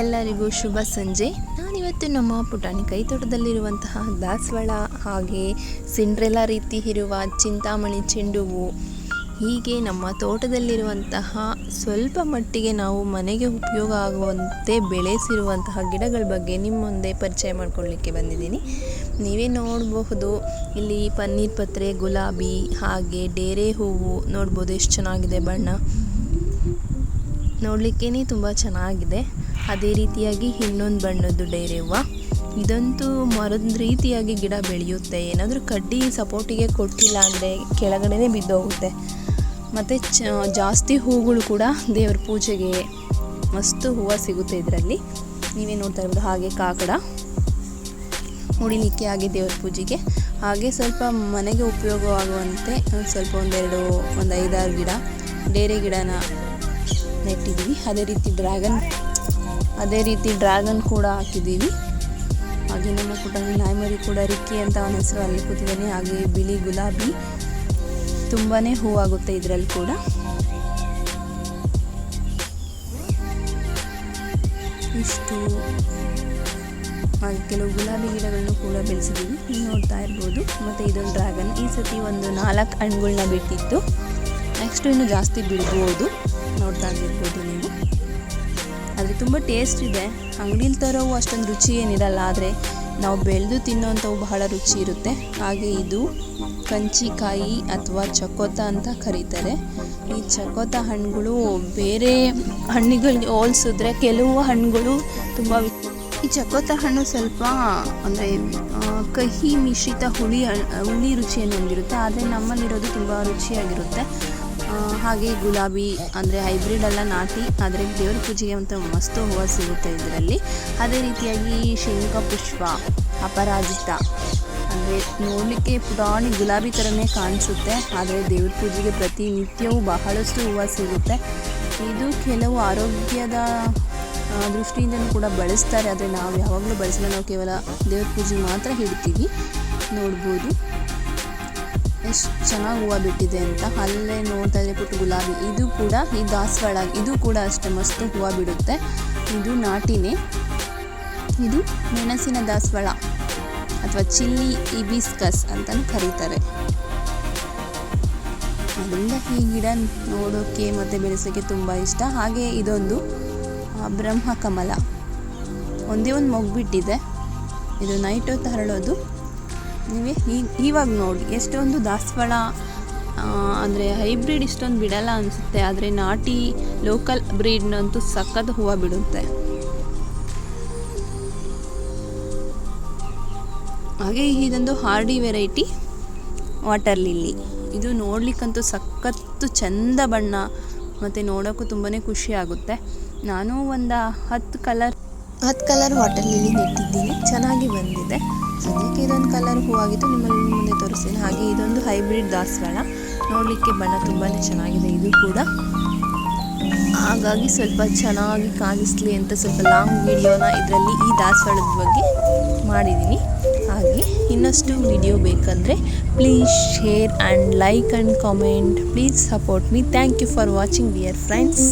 ಎಲ್ಲರಿಗೂ ಶುಭ ಸಂಜೆ. ನಾನಿವತ್ತು ನಮ್ಮ ಪುಟಾಣಿ ಕೈತೋಟದಲ್ಲಿರುವಂತಹ ದಾಸವಾಳ ಹಾಗೆ ಸಿಂಡ್ರೆಲಾ ರೀತಿ ಇರುವ ಚಿಂತಾಮಣಿ ಚೆಂಡು ಹೂವು ಹೀಗೆ ನಮ್ಮ ತೋಟದಲ್ಲಿರುವಂತಹ ಸ್ವಲ್ಪ ಮಟ್ಟಿಗೆ ನಾವು ಮನೆಗೆ ಉಪಯೋಗ ಆಗುವಂತೆ ಬೆಳೆಸಿರುವಂತಹ ಗಿಡಗಳ ಬಗ್ಗೆ ನಿಮ್ಮ ಮುಂದೆ ಪರಿಚಯ ಮಾಡಿಕೊಳ್ಳಿಕ್ಕೆ ಬಂದಿದ್ದೀನಿ. ನೀವೇ ನೋಡಬಹುದು, ಇಲ್ಲಿ ಪನ್ನೀರ್ ಪತ್ರೆ, ಗುಲಾಬಿ ಹಾಗೆ ಡೇರೆ ಹೂವು ನೋಡ್ಬೋದು, ಎಷ್ಟು ಚೆನ್ನಾಗಿದೆ ಬಣ್ಣ. ನೋಡಲಿಕ್ಕೇ ತುಂಬ ಚೆನ್ನಾಗಿದೆ. ಅದೇ ರೀತಿಯಾಗಿ ಇನ್ನೊಂದು ಬಣ್ಣದ್ದು ಡೇರೆ ಹೂವು. ಇದಂತೂ ಮರದ ರೀತಿಯಾಗಿ ಗಿಡ ಬೆಳೆಯುತ್ತೆ. ಏನಾದರೂ ಕಡ್ಡಿ ಸಪೋರ್ಟಿಗೆ ಕೊಟ್ಟಿಲ್ಲ ಅಂದರೆ ಕೆಳಗಡೆನೇ ಬಿದ್ದೋಗುತ್ತೆ. ಮತ್ತು ಚ, ಜಾಸ್ತಿ ಹೂಗಳು ಕೂಡ ದೇವ್ರ ಪೂಜೆಗೆ ಮಸ್ತು ಹೂವು ಸಿಗುತ್ತೆ ಇದರಲ್ಲಿ. ನೀವೇ ನೋಡ್ತಾ ಇರ್ಬೋದು ಹಾಗೆ ಕಾಕಡ. ಮುಡಿಲಿಕ್ಕೆ ಹಾಗೆ ದೇವ್ರ ಪೂಜೆಗೆ. ಹಾಗೆ ಸ್ವಲ್ಪ ಮನೆಗೆ ಉಪಯೋಗವಾಗುವಂತೆ ಸ್ವಲ್ಪ ಒಂದೆರಡು, ಒಂದು ಐದಾರು ಗಿಡ ಡೇರೆ ಗಿಡನ ನೆಟ್ಟಿದ್ದೀವಿ ಅದೇ ರೀತಿ ಡ್ರ್ಯಾಗನ್ ಅದೇ ರೀತಿ ಡ್ರ್ಯಾಗನ್ ಕೂಡ ಹಾಕಿದ್ದೀವಿ. ಹಾಗೆ ನಮ್ಮ ಪುಟಾಣಿ ನಾಯ್ಮರಿ ಕೂಡ ರಿಕ್ಕಿ ಅಂತ ಅವನ ಹೆಸರು ಅಲ್ಲಿ ಕೂತಿದ್ದಾನೆ. ಹಾಗೆ ಬಿಳಿ ಗುಲಾಬಿ ತುಂಬಾ ಹೂವಾಗುತ್ತೆ ಇದರಲ್ಲಿ ಕೂಡ. ಇಷ್ಟು. ಹಾಗೆ ಕೆಲವು ಗುಲಾಬಿ ಗಿಡಗಳನ್ನು ಕೂಡ ಬೆಳೆಸಿದ್ದೀವಿ. ನೀವು ನೋಡ್ತಾ ಇರ್ಬೋದು. ಮತ್ತು ಇದೊಂದು ಡ್ರ್ಯಾಗನ್ ಈ ಸತಿ ಒಂದು ನಾಲ್ಕು ಹಣ್ಣುಗಳನ್ನ ಬಿಟ್ಟಿತ್ತು. ನೆಕ್ಸ್ಟು ಇನ್ನು ಜಾಸ್ತಿ ಬಿಡ್ಬೋದು. ನೋಡ್ತಾ ಇರ್ಬೋದು ನೀವು. ಆದರೆ ತುಂಬ ಟೇಸ್ಟ್ ಇದೆ. ಅಂಗಡಿಲಿ ತರೋವು ಅಷ್ಟೊಂದು ರುಚಿ ಏನಿರಲ್ಲ, ಆದರೆ ನಾವು ಬೆಳೆದು ತಿನ್ನೋವಂಥವು ಬಹಳ ರುಚಿ ಇರುತ್ತೆ. ಹಾಗೆ ಇದು ಕಂಚಿಕಾಯಿ ಅಥವಾ ಚಕೋತ ಅಂತ ಕರೀತಾರೆ. ಈ ಚಕೋತ ಹಣ್ಣುಗಳು ಬೇರೆ ಹಣ್ಣುಗಳಿಗೆ ಹೋಲಿಸಿದ್ರೆ ಕೆಲವು ಹಣ್ಣುಗಳು ತುಂಬ ಈ ಚಕೋತ ಹಣ್ಣು ಸ್ವಲ್ಪ ಅಂದರೆ ಕಹಿ ಮಿಶ್ರಿತ ಹುಳಿ ಹುಳಿ ರುಚಿಯನ್ನು ಹೊಂದಿರುತ್ತೆ. ಆದರೆ ನಮ್ಮಲ್ಲಿರೋದು ತುಂಬ ರುಚಿಯಾಗಿರುತ್ತೆ. ಹಾಗೆ ಗುಲಾಬಿ ಅಂದರೆ ಹೈಬ್ರಿಡ್ ಎಲ್ಲ ನಾಟಿ, ಆದರೆ ದೇವ್ರ ಪೂಜೆಗೆ ಅಂತ ಮಸ್ತು ಹೂವು ಸಿಗುತ್ತೆ ಇದರಲ್ಲಿ. ಅದೇ ರೀತಿಯಾಗಿ ಶೇಂಗಾ ಪುಷ್ಪ, ಅಪರಾಜಿತ. ಅಂದರೆ ನೋಡಲಿಕ್ಕೆ ಪುಟಾಣಿ ಗುಲಾಬಿ ಥರನೇ ಕಾಣಿಸುತ್ತೆ, ಆದರೆ ದೇವ್ರ ಪೂಜೆಗೆ ಪ್ರತಿನಿತ್ಯವೂ ಬಹಳಷ್ಟು ಹೂವು ಸಿಗುತ್ತೆ. ಇದು ಕೆಲವು ಆರೋಗ್ಯದ ದೃಷ್ಟಿಯಿಂದಲೂ ಕೂಡ ಬಳಸ್ತಾರೆ, ಆದರೆ ನಾವು ಯಾವಾಗಲೂ ಬಳಸಲ್ಲ, ನಾವು ಕೇವಲ ದೇವ್ರ ಪೂಜೆ ಮಾತ್ರ ಹಿಡ್ತೀವಿ. ನೋಡ್ಬೋದು. ಎಷ್ಟು ಚೆನ್ನಾಗಿ ಹೂವು ಬಿಟ್ಟಿದೆ ಅಂತ ಅಲ್ಲೇ ನೋಡ್ತಾ ಇದ್ರೆ ಪುಟ್ಟು ಗುಲಾಬಿ. ಇದು ಕೂಡ ಈ ದಾಸವಾಳ ಇದು ಕೂಡ ಅಷ್ಟೇ ಮಸ್ತು ಹೂವು ಬಿಡುತ್ತೆ. ಇದು ನಾಟಿನೇ. ಇದು ಮೆಣಸಿನ ದಾಸವಾಳ ಅಥವಾ ಚಿಲ್ಲಿ ಇಬಿಸ್ಕಸ್ ಅಂತಲೂ ಕರೀತಾರೆ. ಅದರಿಂದ ಈ ಗಿಡ ನೋಡೋಕ್ಕೆ ಮತ್ತು ಬೆಳೆಸೋಕ್ಕೆ ತುಂಬ ಇಷ್ಟ. ಹಾಗೆ ಇದೊಂದು ಬ್ರಹ್ಮ ಕಮಲ ಒಂದೇ ಒಂದು ಮೊಗ್ಬಿಟ್ಟಿದೆ ಇದು ನೈಟ್ ಹೊತ್ತು ಹರಳೋದು. ನೀವೇ ಇವಾಗ ನೋಡಿ ಎಷ್ಟೊಂದು ದಾಸವಾಳ ಅಂದರೆ ಹೈಬ್ರಿಡ್ ಇಷ್ಟೊಂದು ಬಿಡಲ್ಲ ಅನಿಸುತ್ತೆ, ಆದರೆ ನಾಟಿ ಲೋಕಲ್ ಬ್ರೀಡ್ನಂತೂ ಸಖತ್ ಹೂವು ಬಿಡುತ್ತೆ. ಹಾಗೆ ಇದೊಂದು ಹಾರ್ಡಿ ವೆರೈಟಿ ವಾಟರ್ ಲಿಲ್ಲಿ. ಇದು ನೋಡ್ಲಿಕ್ಕಂತೂ ಸಖತ್ತು ಚಂದ ಬಣ್ಣ, ಮತ್ತು ನೋಡೋಕ್ಕೂ ತುಂಬಾ ಖುಷಿ ಆಗುತ್ತೆ. ನಾನು ಒಂದು ಹತ್ತು ಕಲರ್ ಹತ್ತು ಕಲರ್ ವಾಟರ್ ಲಿಲಿ ನೆಟ್ಟಿದ್ದೀನಿ ಚೆನ್ನಾಗಿ ಬಂದಿದೆ. ಸದ್ಯಕ್ಕೆ ಇದೊಂದು ಕಲರ್ ಹೂವಾಗಿತ್ತು ನಿಮ್ಮಲ್ಲಿ ಮುಂದೆ ತೋರಿಸ್ತೀನಿ. ಹಾಗೆ ಇದೊಂದು ಹೈಬ್ರಿಡ್ ದಾಸವಾಳ. ನೋಡಲಿಕ್ಕೆ ಬಣ್ಣ ತುಂಬಾ ಚೆನ್ನಾಗಿದೆ ಇದು ಕೂಡ. ಹಾಗಾಗಿ ಸ್ವಲ್ಪ ಚೆನ್ನಾಗಿ ಕಾಣಿಸ್ಲಿ ಅಂತ ಸ್ವಲ್ಪ ಲಾಂಗ್ ವಿಡಿಯೋನ ಇದರಲ್ಲಿ ಈ ದಾಸವಾಳದ ಬಗ್ಗೆ ಮಾಡಿದ್ದೀನಿ. ಹಾಗೆ ಇನ್ನಷ್ಟು ವಿಡಿಯೋ ಬೇಕಂದರೆ please share and like and comment please support me thank you for watching dear friends